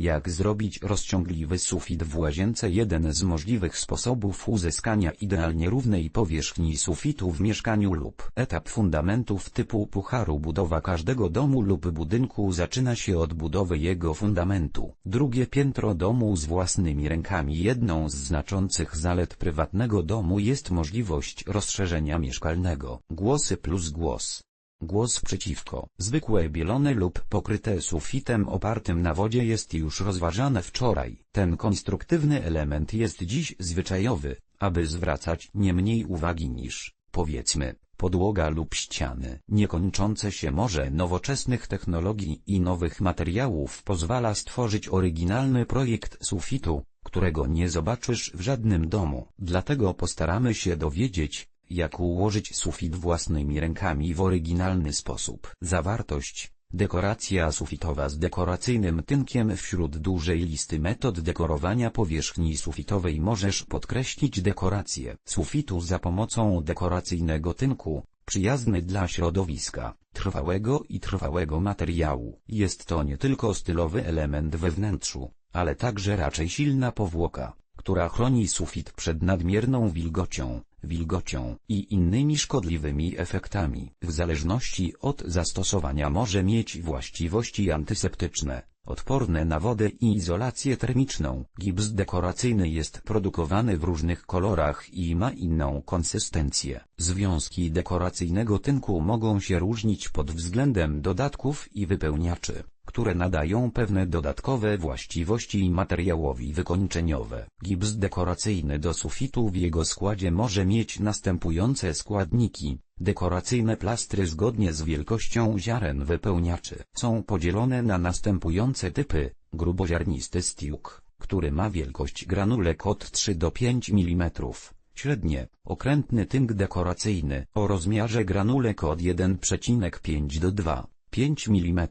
Jak zrobić rozciągliwy sufit w łazience Jeden z możliwych sposobów uzyskania idealnie równej powierzchni sufitu w mieszkaniu lub etap fundamentów typu pucharu Budowa każdego domu lub budynku zaczyna się od budowy jego fundamentu. Drugie piętro domu z własnymi rękami Jedną z znaczących zalet prywatnego domu jest możliwość rozszerzenia mieszkalnego. Głosy plus głos. Głos przeciwko. Zwykłe bielone lub pokryte sufitem opartym na wodzie jest już rozważane wczoraj. Ten konstruktywny element jest dziś zwyczajowy, aby zwracać nie mniej uwagi niż, powiedzmy, podłoga lub ściany. Niekończące się morze nowoczesnych technologii i nowych materiałów pozwala stworzyć oryginalny projekt sufitu, którego nie zobaczysz w żadnym domu. Dlatego postaramy się dowiedzieć, jak ułożyć sufit własnymi rękami w oryginalny sposób. Zawartość Dekoracja sufitowa z dekoracyjnym tynkiem Wśród dużej listy metod dekorowania powierzchni sufitowej możesz podkreślić dekorację sufitu za pomocą dekoracyjnego tynku, przyjazny dla środowiska, trwałego i trwałego materiału. Jest to nie tylko stylowy element we wnętrzu, ale także raczej silna powłoka, która chroni sufit przed nadmierną wilgocią, wilgocią i innymi szkodliwymi efektami. W zależności od zastosowania może mieć właściwości antyseptyczne, odporne na wodę i izolację termiczną. Gips dekoracyjny jest produkowany w różnych kolorach i ma inną konsystencję. Związki dekoracyjnego tynku mogą się różnić pod względem dodatków i wypełniaczy które nadają pewne dodatkowe właściwości materiałowi wykończeniowe. Gips dekoracyjny do sufitu w jego składzie może mieć następujące składniki. Dekoracyjne plastry zgodnie z wielkością ziaren wypełniaczy są podzielone na następujące typy. Gruboziarnisty stiuk, który ma wielkość granulek od 3 do 5 mm. Średnie, okrętny tynk dekoracyjny o rozmiarze granulek od 1,5 do 2,5 mm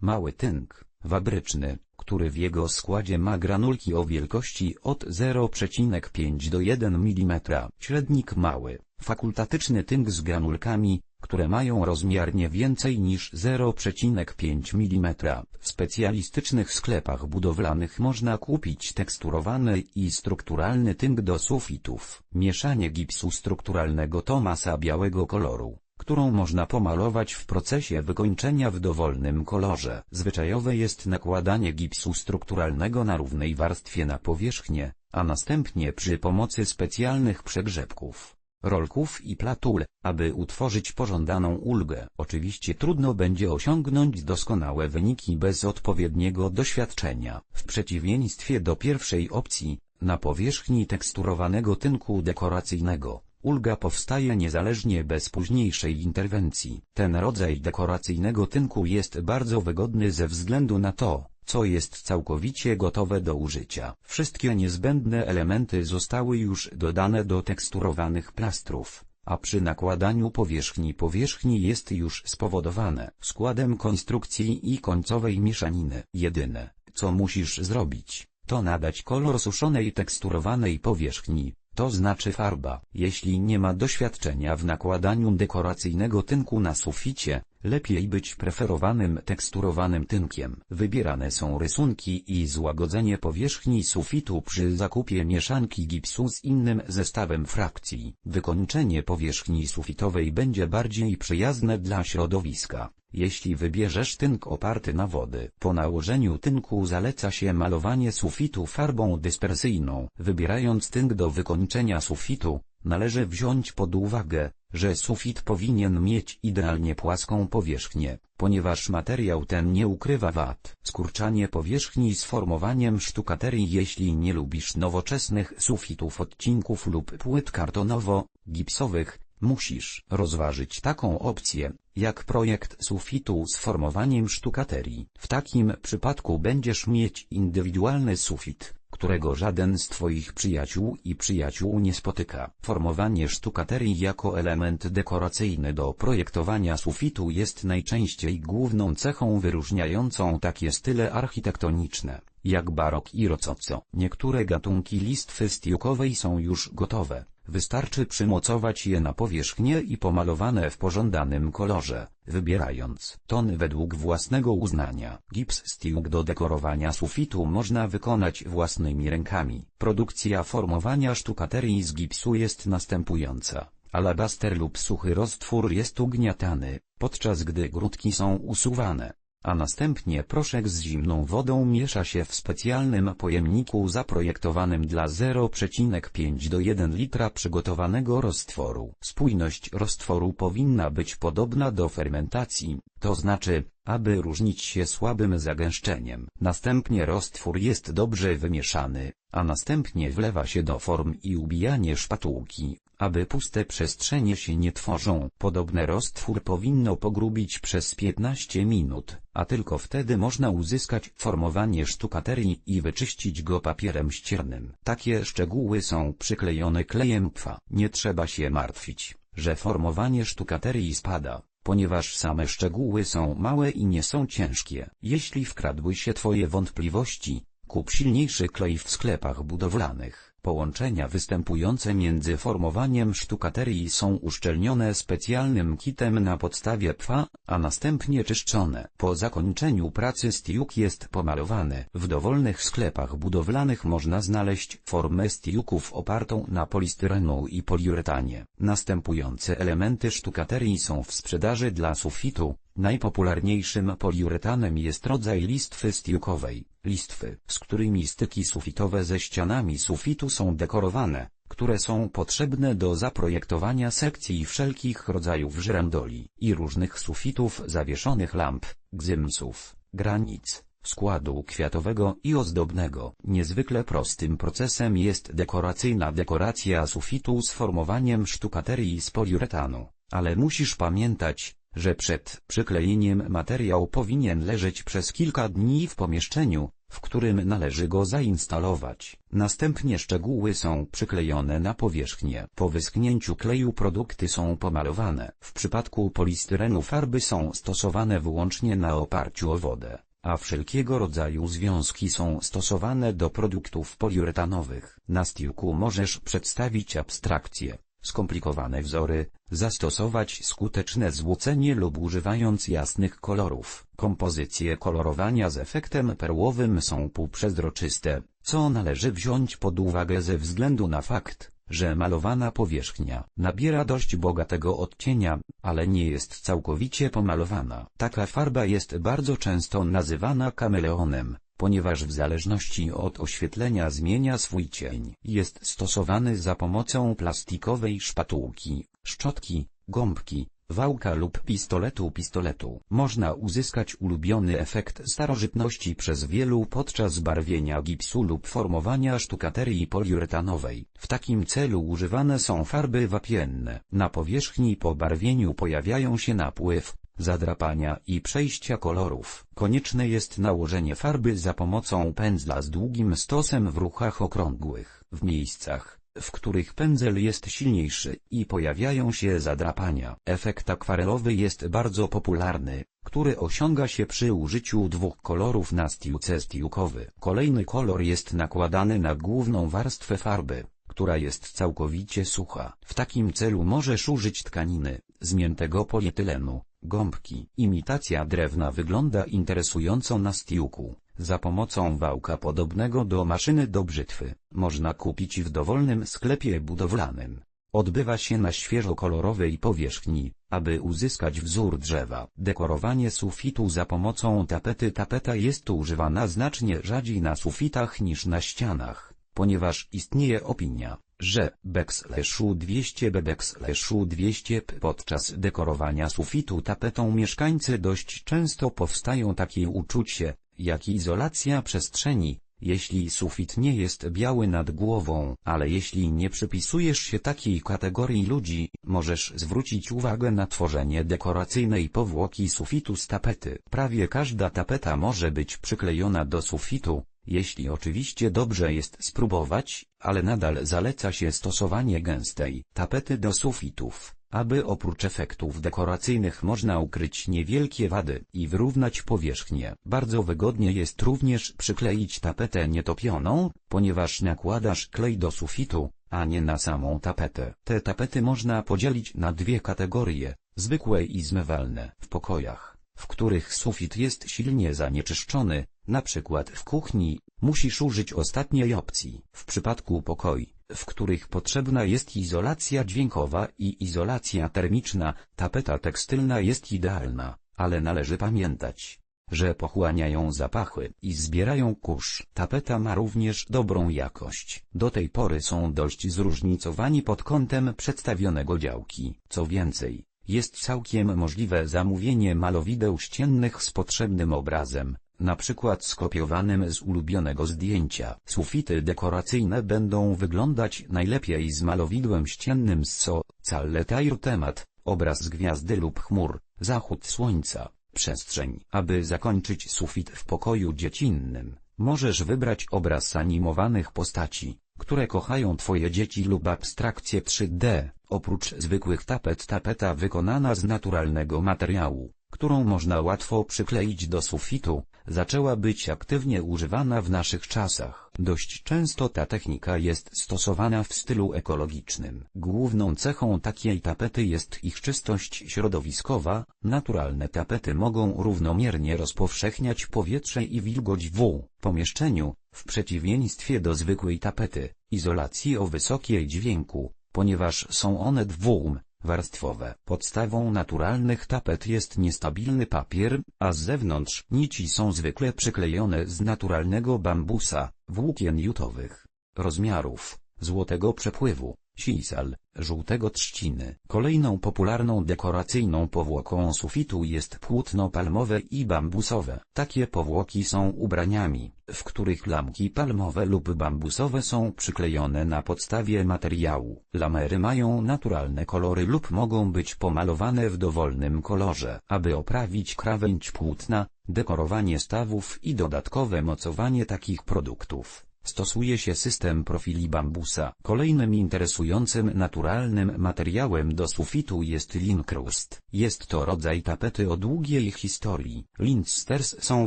mały tynk, fabryczny, który w jego składzie ma granulki o wielkości od 0,5 do 1 mm, średnik mały, fakultatyczny tynk z granulkami, które mają rozmiar nie więcej niż 0,5 mm. W specjalistycznych sklepach budowlanych można kupić teksturowany i strukturalny tynk do sufitów. Mieszanie gipsu strukturalnego to masa białego koloru, którą można pomalować w procesie wykończenia w dowolnym kolorze. Zwyczajowe jest nakładanie gipsu strukturalnego na równej warstwie na powierzchnię, a następnie przy pomocy specjalnych przegrzebków, rolków i platul, aby utworzyć pożądaną ulgę. Oczywiście trudno będzie osiągnąć doskonałe wyniki bez odpowiedniego doświadczenia. W przeciwieństwie do pierwszej opcji, na powierzchni teksturowanego tynku dekoracyjnego, Ulga powstaje niezależnie bez późniejszej interwencji. Ten rodzaj dekoracyjnego tynku jest bardzo wygodny ze względu na to, co jest całkowicie gotowe do użycia. Wszystkie niezbędne elementy zostały już dodane do teksturowanych plastrów, a przy nakładaniu powierzchni powierzchni jest już spowodowane składem konstrukcji i końcowej mieszaniny. Jedyne, co musisz zrobić, to nadać kolor suszonej teksturowanej powierzchni, to znaczy farba. Jeśli nie ma doświadczenia w nakładaniu dekoracyjnego tynku na suficie, lepiej być preferowanym teksturowanym tynkiem. Wybierane są rysunki i złagodzenie powierzchni sufitu przy zakupie mieszanki gipsu z innym zestawem frakcji. Wykończenie powierzchni sufitowej będzie bardziej przyjazne dla środowiska. Jeśli wybierzesz tynk oparty na wody, po nałożeniu tynku zaleca się malowanie sufitu farbą dyspersyjną. Wybierając tynk do wykończenia sufitu, należy wziąć pod uwagę, że sufit powinien mieć idealnie płaską powierzchnię, ponieważ materiał ten nie ukrywa wad. Skurczanie powierzchni z formowaniem sztukaterii Jeśli nie lubisz nowoczesnych sufitów odcinków lub płyt kartonowo-gipsowych, Musisz rozważyć taką opcję, jak projekt sufitu z formowaniem sztukaterii. W takim przypadku będziesz mieć indywidualny sufit, którego żaden z Twoich przyjaciół i przyjaciół nie spotyka. Formowanie sztukaterii jako element dekoracyjny do projektowania sufitu jest najczęściej główną cechą wyróżniającą takie style architektoniczne, jak barok i rococo. Niektóre gatunki listwy stiukowej są już gotowe Wystarczy przymocować je na powierzchnię i pomalowane w pożądanym kolorze, wybierając ton według własnego uznania. Gips Stiuk do dekorowania sufitu można wykonać własnymi rękami. Produkcja formowania sztukaterii z gipsu jest następująca. Alabaster lub suchy roztwór jest ugniatany, podczas gdy grudki są usuwane a następnie proszek z zimną wodą miesza się w specjalnym pojemniku zaprojektowanym dla 0,5 do 1 litra przygotowanego roztworu. Spójność roztworu powinna być podobna do fermentacji, to znaczy, aby różnić się słabym zagęszczeniem. Następnie roztwór jest dobrze wymieszany, a następnie wlewa się do form i ubijanie szpatułki, aby puste przestrzenie się nie tworzą. Podobny roztwór powinno pogrubić przez 15 minut, a tylko wtedy można uzyskać formowanie sztukaterii i wyczyścić go papierem ściernym. Takie szczegóły są przyklejone klejem pfa. Nie trzeba się martwić, że formowanie sztukaterii spada ponieważ same szczegóły są małe i nie są ciężkie. Jeśli wkradły się Twoje wątpliwości, kup silniejszy klej w sklepach budowlanych. Połączenia występujące między formowaniem sztukaterii są uszczelnione specjalnym kitem na podstawie pfa, a następnie czyszczone. Po zakończeniu pracy stiuk jest pomalowany. W dowolnych sklepach budowlanych można znaleźć formę stiuków opartą na polistyrenu i poliuretanie. Następujące elementy sztukaterii są w sprzedaży dla sufitu, Najpopularniejszym poliuretanem jest rodzaj listwy stiukowej, listwy, z którymi styki sufitowe ze ścianami sufitu są dekorowane, które są potrzebne do zaprojektowania sekcji wszelkich rodzajów żyrandoli i różnych sufitów zawieszonych lamp, gzymsów, granic, składu kwiatowego i ozdobnego. Niezwykle prostym procesem jest dekoracyjna dekoracja sufitu z formowaniem sztukaterii z poliuretanu, ale musisz pamiętać, że przed przyklejeniem materiał powinien leżeć przez kilka dni w pomieszczeniu, w którym należy go zainstalować. Następnie szczegóły są przyklejone na powierzchnię. Po wyschnięciu kleju produkty są pomalowane. W przypadku polistyrenu farby są stosowane wyłącznie na oparciu o wodę, a wszelkiego rodzaju związki są stosowane do produktów poliuretanowych. Na stiłku możesz przedstawić abstrakcje, skomplikowane wzory, zastosować skuteczne złocenie lub używając jasnych kolorów. Kompozycje kolorowania z efektem perłowym są półprzezroczyste, co należy wziąć pod uwagę ze względu na fakt, że malowana powierzchnia nabiera dość bogatego odcienia, ale nie jest całkowicie pomalowana. Taka farba jest bardzo często nazywana kameleonem, ponieważ w zależności od oświetlenia zmienia swój cień. Jest stosowany za pomocą plastikowej szpatułki, szczotki, gąbki, wałka lub pistoletu pistoletu. Można uzyskać ulubiony efekt starożytności przez wielu podczas barwienia gipsu lub formowania sztukaterii poliuretanowej. W takim celu używane są farby wapienne. Na powierzchni po barwieniu pojawiają się napływ, zadrapania i przejścia kolorów. Konieczne jest nałożenie farby za pomocą pędzla z długim stosem w ruchach okrągłych. W miejscach, w których pędzel jest silniejszy i pojawiają się zadrapania. Efekt akwarelowy jest bardzo popularny, który osiąga się przy użyciu dwóch kolorów na stiłce stiłkowy. Kolejny kolor jest nakładany na główną warstwę farby, która jest całkowicie sucha. W takim celu możesz użyć tkaniny, zmiętego polietylenu, Gąbki. Imitacja drewna wygląda interesująco na stiłku. Za pomocą wałka podobnego do maszyny do brzytwy, można kupić w dowolnym sklepie budowlanym. Odbywa się na świeżo kolorowej powierzchni, aby uzyskać wzór drzewa. Dekorowanie sufitu za pomocą tapety Tapeta jest używana znacznie rzadziej na sufitach niż na ścianach, ponieważ istnieje opinia, że backslashu 200 b backslashu 200 p podczas dekorowania sufitu tapetą mieszkańcy dość często powstają takie uczucie, jak izolacja przestrzeni, jeśli sufit nie jest biały nad głową, ale jeśli nie przypisujesz się takiej kategorii ludzi, możesz zwrócić uwagę na tworzenie dekoracyjnej powłoki sufitu z tapety. Prawie każda tapeta może być przyklejona do sufitu, jeśli oczywiście dobrze jest spróbować, ale nadal zaleca się stosowanie gęstej tapety do sufitów, aby oprócz efektów dekoracyjnych można ukryć niewielkie wady i wyrównać powierzchnię. Bardzo wygodnie jest również przykleić tapetę nietopioną, ponieważ nakładasz klej do sufitu, a nie na samą tapetę. Te tapety można podzielić na dwie kategorie, zwykłe i zmywalne. W pokojach, w których sufit jest silnie zanieczyszczony, na przykład w kuchni, musisz użyć ostatniej opcji. W przypadku pokoi, w których potrzebna jest izolacja dźwiękowa i izolacja termiczna, tapeta tekstylna jest idealna, ale należy pamiętać, że pochłaniają zapachy i zbierają kurz. Tapeta ma również dobrą jakość. Do tej pory są dość zróżnicowani pod kątem przedstawionego działki. Co więcej, jest całkiem możliwe zamówienie malowideł ściennych z potrzebnym obrazem, na przykład skopiowanym z ulubionego zdjęcia. Sufity dekoracyjne będą wyglądać najlepiej z malowidłem ściennym z co, Caletair temat, obraz gwiazdy lub chmur, zachód słońca, przestrzeń. Aby zakończyć sufit w pokoju dziecinnym, możesz wybrać obraz animowanych postaci, które kochają twoje dzieci lub abstrakcję 3D, oprócz zwykłych tapet tapeta wykonana z naturalnego materiału, którą można łatwo przykleić do sufitu, zaczęła być aktywnie używana w naszych czasach. Dość często ta technika jest stosowana w stylu ekologicznym. Główną cechą takiej tapety jest ich czystość środowiskowa, naturalne tapety mogą równomiernie rozpowszechniać powietrze i wilgoć w pomieszczeniu, w przeciwieństwie do zwykłej tapety, izolacji o wysokiej dźwięku, ponieważ są one dwóm warstwowe. Podstawą naturalnych tapet jest niestabilny papier, a z zewnątrz nici są zwykle przyklejone z naturalnego bambusa, włókien jutowych, rozmiarów, złotego przepływu, sisal, żółtego trzciny. Kolejną popularną dekoracyjną powłoką sufitu jest płótno palmowe i bambusowe. Takie powłoki są ubraniami, w których lamki palmowe lub bambusowe są przyklejone na podstawie materiału. Lamery mają naturalne kolory lub mogą być pomalowane w dowolnym kolorze. Aby oprawić krawędź płótna, dekorowanie stawów i dodatkowe mocowanie takich produktów Stosuje się system profili bambusa. Kolejnym interesującym naturalnym materiałem do sufitu jest linkrust. Jest to rodzaj tapety o długiej historii. Linsters są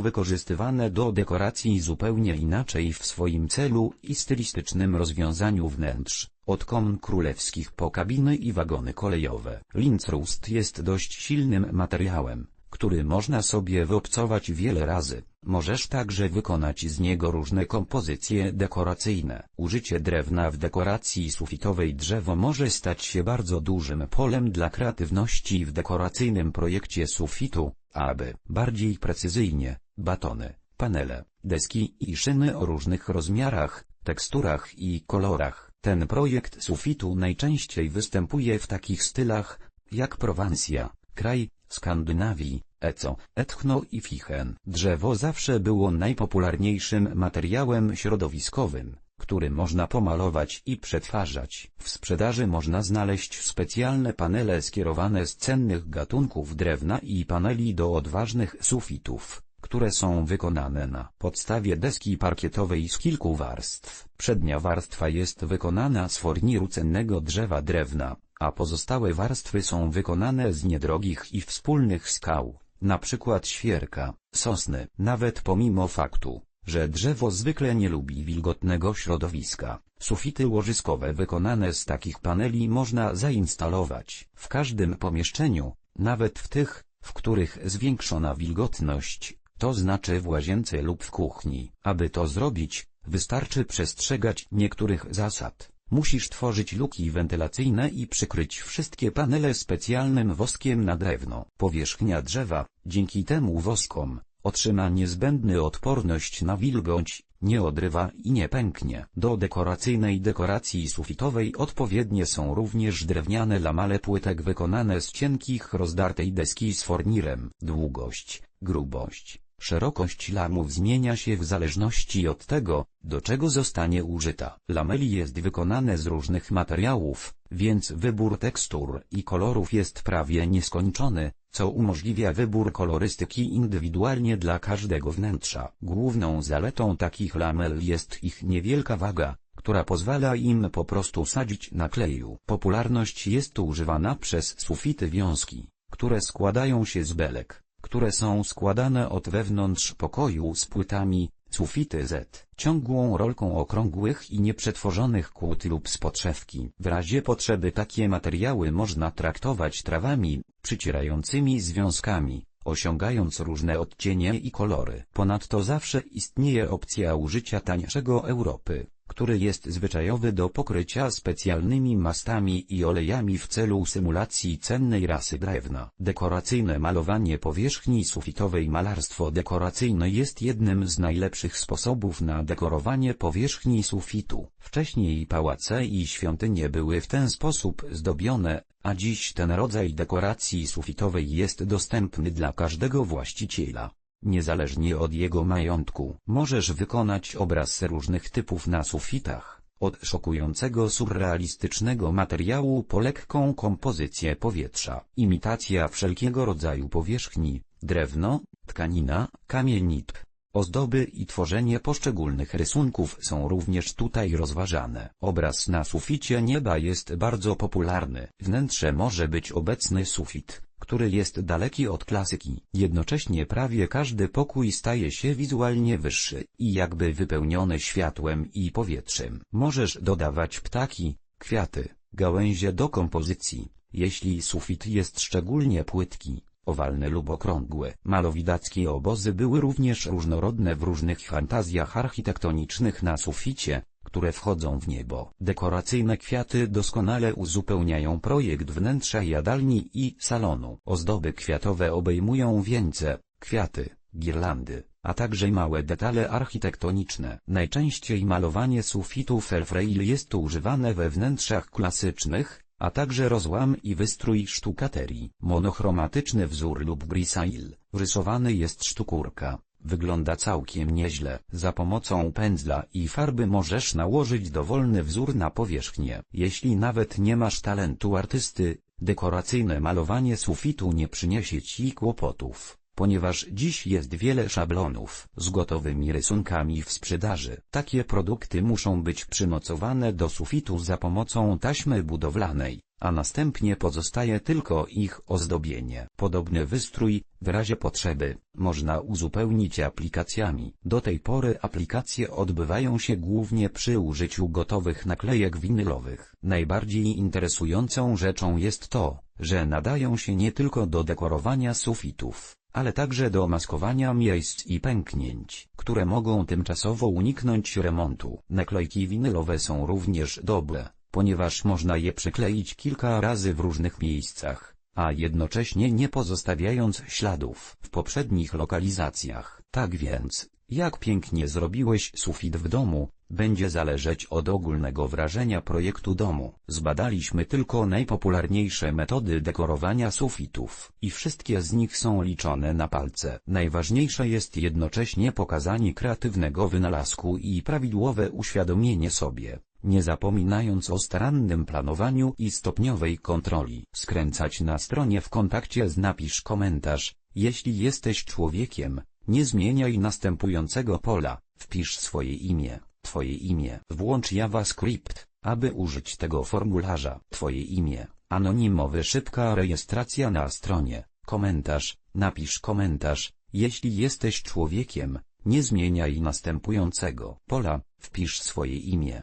wykorzystywane do dekoracji zupełnie inaczej w swoim celu i stylistycznym rozwiązaniu wnętrz od komn królewskich po kabiny i wagony kolejowe. Linkrust jest dość silnym materiałem, który można sobie wyobcować wiele razy. Możesz także wykonać z niego różne kompozycje dekoracyjne. Użycie drewna w dekoracji sufitowej drzewo może stać się bardzo dużym polem dla kreatywności w dekoracyjnym projekcie sufitu, aby, bardziej precyzyjnie, batony, panele, deski i szyny o różnych rozmiarach, teksturach i kolorach. Ten projekt sufitu najczęściej występuje w takich stylach, jak Prowansja, kraj, Skandynawii, Eco, Etchno i Fichen. Drzewo zawsze było najpopularniejszym materiałem środowiskowym, który można pomalować i przetwarzać. W sprzedaży można znaleźć specjalne panele skierowane z cennych gatunków drewna i paneli do odważnych sufitów, które są wykonane na podstawie deski parkietowej z kilku warstw. Przednia warstwa jest wykonana z forniru cennego drzewa drewna, a pozostałe warstwy są wykonane z niedrogich i wspólnych skał, na przykład świerka, sosny. Nawet pomimo faktu, że drzewo zwykle nie lubi wilgotnego środowiska, sufity łożyskowe wykonane z takich paneli można zainstalować w każdym pomieszczeniu, nawet w tych, w których zwiększona wilgotność, to znaczy w łazience lub w kuchni. Aby to zrobić, wystarczy przestrzegać niektórych zasad. Musisz tworzyć luki wentylacyjne i przykryć wszystkie panele specjalnym woskiem na drewno. Powierzchnia drzewa, dzięki temu woskom, otrzyma niezbędny odporność na wilgoć, nie odrywa i nie pęknie. Do dekoracyjnej dekoracji sufitowej odpowiednie są również drewniane lamale płytek wykonane z cienkich rozdartej deski z fornirem. Długość, grubość, Szerokość lamów zmienia się w zależności od tego, do czego zostanie użyta. Lameli jest wykonane z różnych materiałów, więc wybór tekstur i kolorów jest prawie nieskończony, co umożliwia wybór kolorystyki indywidualnie dla każdego wnętrza. Główną zaletą takich lamel jest ich niewielka waga, która pozwala im po prostu sadzić na kleju. Popularność jest używana przez sufity wiązki, które składają się z belek które są składane od wewnątrz pokoju z płytami, Sufity Z. Ciągłą rolką okrągłych i nieprzetworzonych kłód lub z podszewki. W razie potrzeby takie materiały można traktować trawami, przycierającymi związkami, osiągając różne odcienie i kolory. Ponadto zawsze istnieje opcja użycia tańszego Europy, który jest zwyczajowy do pokrycia specjalnymi mastami i olejami w celu symulacji cennej rasy drewna. Dekoracyjne malowanie powierzchni sufitowej Malarstwo dekoracyjne jest jednym z najlepszych sposobów na dekorowanie powierzchni sufitu. Wcześniej pałace i świątynie były w ten sposób zdobione, a dziś ten rodzaj dekoracji sufitowej jest dostępny dla każdego właściciela. Niezależnie od jego majątku, możesz wykonać obraz różnych typów na sufitach, od szokującego surrealistycznego materiału po lekką kompozycję powietrza, imitacja wszelkiego rodzaju powierzchni, drewno, tkanina, kamienit. Ozdoby i tworzenie poszczególnych rysunków są również tutaj rozważane. Obraz na suficie nieba jest bardzo popularny. Wnętrze może być obecny sufit, który jest daleki od klasyki. Jednocześnie prawie każdy pokój staje się wizualnie wyższy i jakby wypełniony światłem i powietrzem. Możesz dodawać ptaki, kwiaty, gałęzie do kompozycji, jeśli sufit jest szczególnie płytki owalne lub okrągłe. Malowidackie obozy były również różnorodne w różnych fantazjach architektonicznych na suficie, które wchodzą w niebo. Dekoracyjne kwiaty doskonale uzupełniają projekt wnętrza jadalni i salonu. Ozdoby kwiatowe obejmują wieńce, kwiaty, girlandy, a także małe detale architektoniczne. Najczęściej malowanie sufitów elfrail jest używane we wnętrzach klasycznych, a także rozłam i wystrój sztukaterii. Monochromatyczny wzór lub grisaille, rysowany jest sztukórka, wygląda całkiem nieźle. Za pomocą pędzla i farby możesz nałożyć dowolny wzór na powierzchnię. Jeśli nawet nie masz talentu artysty, dekoracyjne malowanie sufitu nie przyniesie ci kłopotów ponieważ dziś jest wiele szablonów z gotowymi rysunkami w sprzedaży. Takie produkty muszą być przymocowane do sufitu za pomocą taśmy budowlanej, a następnie pozostaje tylko ich ozdobienie. Podobny wystrój, w razie potrzeby, można uzupełnić aplikacjami. Do tej pory aplikacje odbywają się głównie przy użyciu gotowych naklejek winylowych. Najbardziej interesującą rzeczą jest to, że nadają się nie tylko do dekorowania sufitów, ale także do maskowania miejsc i pęknięć, które mogą tymczasowo uniknąć remontu. Naklejki winylowe są również dobre, ponieważ można je przykleić kilka razy w różnych miejscach, a jednocześnie nie pozostawiając śladów w poprzednich lokalizacjach. Tak więc, jak pięknie zrobiłeś sufit w domu, będzie zależeć od ogólnego wrażenia projektu domu. Zbadaliśmy tylko najpopularniejsze metody dekorowania sufitów i wszystkie z nich są liczone na palce. Najważniejsze jest jednocześnie pokazanie kreatywnego wynalazku i prawidłowe uświadomienie sobie, nie zapominając o starannym planowaniu i stopniowej kontroli. Skręcać na stronie w kontakcie z napisz komentarz, jeśli jesteś człowiekiem, nie zmieniaj następującego pola, wpisz swoje imię, twoje imię. Włącz JavaScript, aby użyć tego formularza. Twoje imię, anonimowy szybka rejestracja na stronie, komentarz, napisz komentarz, jeśli jesteś człowiekiem, nie zmieniaj następującego pola, wpisz swoje imię,